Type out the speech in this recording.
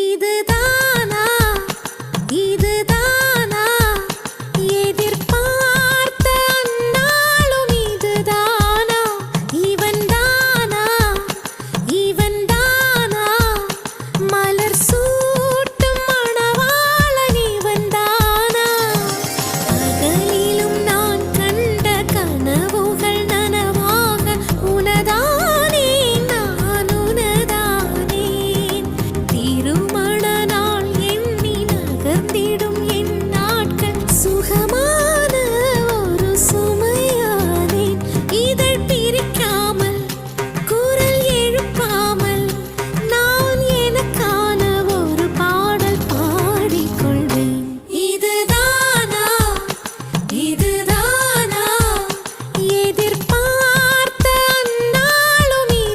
ഇത്